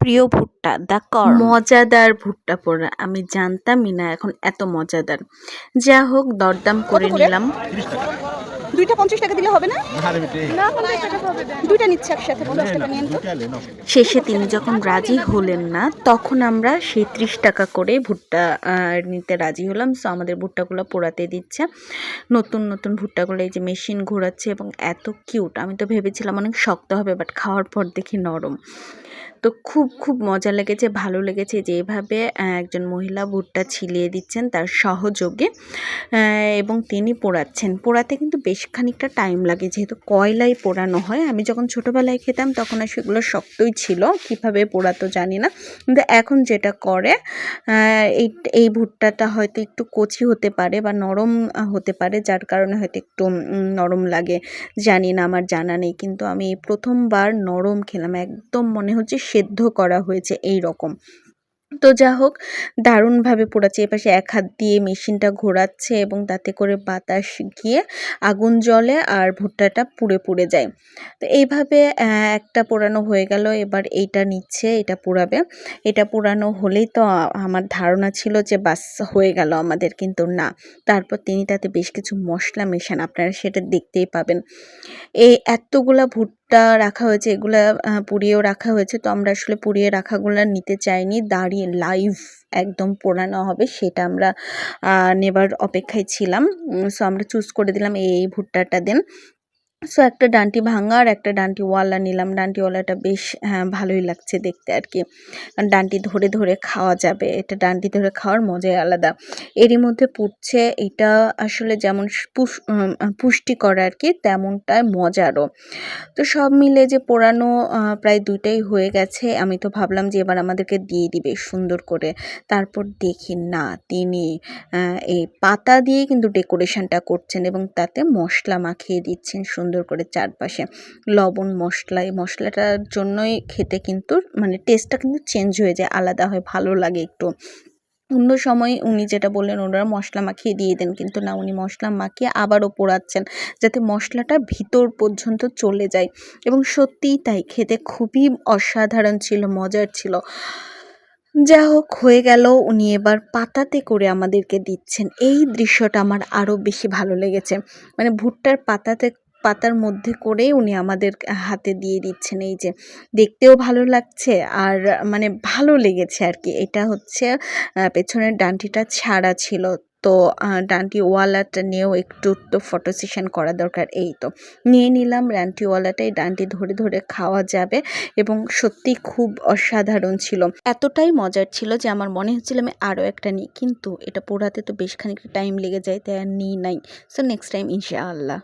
প্রিয় ভুট্টা the corn মজাদার ভুট্টা পোড়া আমি জানতামই না এখন এত মজাদার। যা হোক দরদাম করে নিলাম। দুইটা পঞ্চাশ টাকা দিলে হবে দুইটা নিচ্ছে একসাথে না শেষে তিনি যখন রাজি হলেন না তখন আমরা সেই ত্রিশ টাকা করে ভুট্টা নিতে রাজি হলাম। সো আমাদের ভুট্টাগুলো পোড়াতে দিচ্ছে। নতুন নতুন ভুট্টাগুলো এই যে মেশিন ঘোরাচ্ছে এবং এত কিউট। আমি তো ভেবেছিলাম অনেক শক্ত হবে বাট খাওয়ার পর দেখি নরম। তো খুব খুব মজা লেগেছে, ভালো লেগেছে যে এভাবে একজন মহিলা ভুট্টা ছিলিয়ে দিচ্ছেন তার সহযোগে এবং তিনি পোড়াচ্ছেন। পোড়াতে কিন্তু বেশ খানিকটা টাইম লাগে, যেহেতু কয়লায় পোড়ানো হয়। আমি যখন ছোটোবেলায় খেতাম তখন সেগুলো শক্তই ছিল, কীভাবে পোড়াতো জানি না। কিন্তু এখন যেটা করে এই এই ভুট্টাটা হয়তো একটু কচি হতে পারে বা নরম হতে পারে, যার কারণে হয়তো একটু নরম লাগে। জানি না, আমার জানা নেই, কিন্তু আমি প্রথমবার নরম খেলাম। একদম মনে হচ্ছে সেদ্ধ করা হয়েছে এই রকম। তো যা হোক, দারুণভাবে পোড়াচ্ছে। এপাশে এক হাত দিয়ে মেশিনটা ঘোরাচ্ছে এবং তাতে করে বাতাস গিয়ে আগুন জ্বলে আর ভুট্টাটা পুড়ে পুড়ে যায়। তো এইভাবে একটা পোড়ানো হয়ে গেল। এবার এইটা নিচ্ছে, এটা পোড়াবে। এটা পোড়ানো হলেই তো আমার ধারণা ছিল যে বাস হয়ে গেল আমাদের, কিন্তু না। তারপর তিনি তাতে বেশ কিছু মশলা মেশান। আপনারা সেটা দেখতেই পাবেন। এই এতগুলা ভুট্টা রাখা হয়েছে, এগুলা পুড়িয়েও রাখা হয়েছে। তো আমরা আসলে পুড়িয়ে রাখাগুলো নিতে চাইনি, দাঁড়িয়ে লাইভ একদম পোড়ানো হবে সেটা আমরা নেবার অপেক্ষায় ছিলাম। সো আমরা চুজ করে দিলাম এই ভুট্টাটা দেন। সো একটা ডান্টি ভাঙা আর একটা ডান্টিওয়ালা নিলাম ডান্টিওয়ালাটা বেশ হ্যাঁ ভালোই লাগছে দেখতে আর কি। কারণ ডান্টি ধরে ধরে খাওয়া যাবে, এটা ডান্টি ধরে খাওয়ার মজাই আলাদা। এরই মধ্যে পুড়ছে, এটা আসলে যেমন পুষ্টিকর আর কি, তেমনটাই মজারও। তো সব মিলে যে পোড়ানো প্রায় দুইটাই হয়ে গেছে, আমি তো ভাবলাম যে এবার আমাদেরকে দিয়ে দিবে সুন্দর করে। তারপর দেখি না, তিনি এই পাতা দিয়ে কিন্তু ডেকোরেশনটা করছেন এবং তাতে মশলা মাখিয়ে দিচ্ছেন সুন্দর করে চারপাশে লবণ, মশলা, এই মশলাটার জন্যই খেতে কিন্তু মানে টেস্টটা কিন্তু চেঞ্জ হয়ে যায়, আলাদা হয়, ভালো লাগে একটু। অন্য সময় উনি যেটা বললেন, ওনারা মশলা মাখিয়ে দিয়ে দেন, কিন্তু না, উনি মশলা মাখিয়ে আবারও পোড়াচ্ছেন, যাতে মশলাটা ভিতর পর্যন্ত চলে যায়। এবং সত্যিই তাই, খেতে খুবই অসাধারণ ছিল, মজার ছিল। যা হোক, হয়ে গেল, উনি এবার পাতাতে করে আমাদেরকে দিচ্ছেন। এই দৃশ্যটা আমার আরও বেশি ভালো লেগেছে। মানে ভুট্টার পাতাতে পাতার মধ্যে করেই উনি আমাদের হাতে দিয়ে দিচ্ছেন এই যে। দেখতেও ভালো লাগছে আর মানে ভালো লেগেছে আর কি। এটা হচ্ছে পেছনের ডান্টিটা ছাড়া ছিল। তো আহ, ডান্টিওয়ালাটা নিয়েও একটু তো ফটো সেশন করা দরকার। এই তো নিয়ে নিলাম ডান্টিওয়ালাটা এই ডান্টি ধরে ধরে খাওয়া যাবে এবং সত্যি খুব অসাধারণ ছিল। এতটাই মজার ছিল যে আমার মনে হচ্ছিল আমি আরও একটা নিই। কিন্তু এটা পোড়াতে তো বেশ খানিকটা টাইম লেগে যায় তাই আর নিই নাই। সো নেক্সট টাইম ইনশাআল্লাহ।